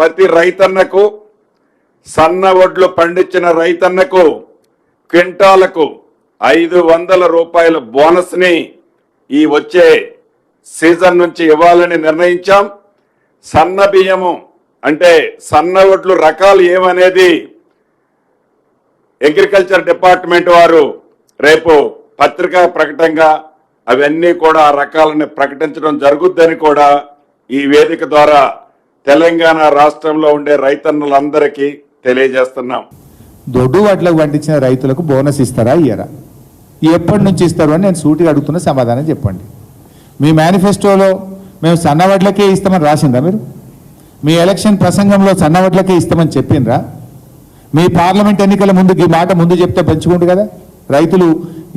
ప్రతి రైతన్నకు సన్న వడ్లు పండించిన రైతన్నకు క్వింటాలకు ఐదు వందల రూపాయల బోనస్ని ఈ వచ్చే సీజన్ నుంచి ఇవ్వాలని నిర్ణయించాం. సన్న బియ్యము అంటే సన్న వడ్లు రకాలు ఏమనేది అగ్రికల్చర్ డిపార్ట్మెంట్ వారు రేపు పత్రికా ప్రకటనగా అవన్నీ కూడా ఆ రకాలని ప్రకటించడం జరుగుద్దని కూడా ఈ వేదిక ద్వారా తెలంగాణ రాష్ట్రంలో ఉండే రైతన్నులందరికీ తెలియజేస్తున్నాం. దొడ్డు వాటిలకు పండించిన రైతులకు బోనస్ ఇస్తారా ఇయ్యరా? ఎప్పటి నుంచి ఇస్తారు అని నేను సూటిగా అడుగుతున్న సమాధానం చెప్పండి. మీ మేనిఫెస్టోలో మేము సన్నవడ్లకే ఇస్తామని రాసిందా మీరు? మీ ఎలక్షన్ ప్రసంగంలో సన్నవడ్లకే ఇస్తామని చెప్పిండ్రా? మీ పార్లమెంట్ ఎన్నికల ముందు ఈ మాట ముందు చెప్తే పంచుకుంటు కదా? రైతులు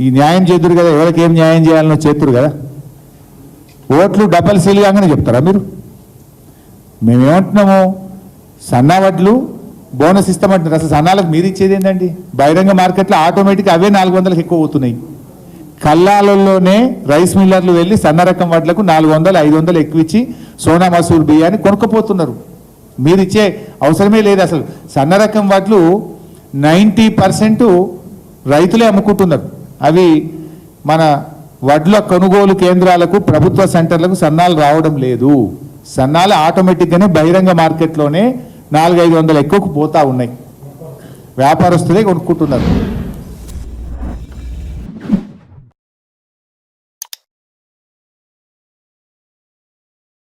ఈ న్యాయం చేతురు కదా ఎవరికి ఏం న్యాయం చేయాలనో చేతురు కదా? ఓట్లు డబల్ సీల్ కాగానే చెప్తారా మీరు? మేమేమంటున్నాము సన్నావడ్లు బోనస్ ఇస్తామంటున్నారు. అసలు సన్నాలకు మీరు ఇచ్చేది ఏంటండి బహిరంగ మార్కెట్లో ఆటోమేటిక్ అవే నాలుగు వందలకు ఎక్కువ అవుతున్నాయి కల్లాలలోనే రైస్ మిల్లర్లు వెళ్ళి సన్న రకం వడ్లకు నాలుగు వందలు ఐదు వందలు ఎక్కువ ఇచ్చి సోనా మసూర్ బియ్యాన్ని కొనుక్కపోతున్నారు. మీరు ఇచ్చే అవసరమే లేదు అసలు. సన్న రకం వడ్లు నైంటీ పర్సెంట్ రైతులే అమ్ముకుంటున్నారు. అవి మన వడ్ల కొనుగోలు కేంద్రాలకు ప్రభుత్వ సెంటర్లకు సన్నాలు రావడం లేదు. సన్నాలు ఆటోమేటిక్గానే బహిరంగ మార్కెట్లోనే నాలుగైదు వందలు ఎక్కువకు పోతా ఉన్నాయి. వ్యాపారస్తులే కొనుక్కుంటున్నారు.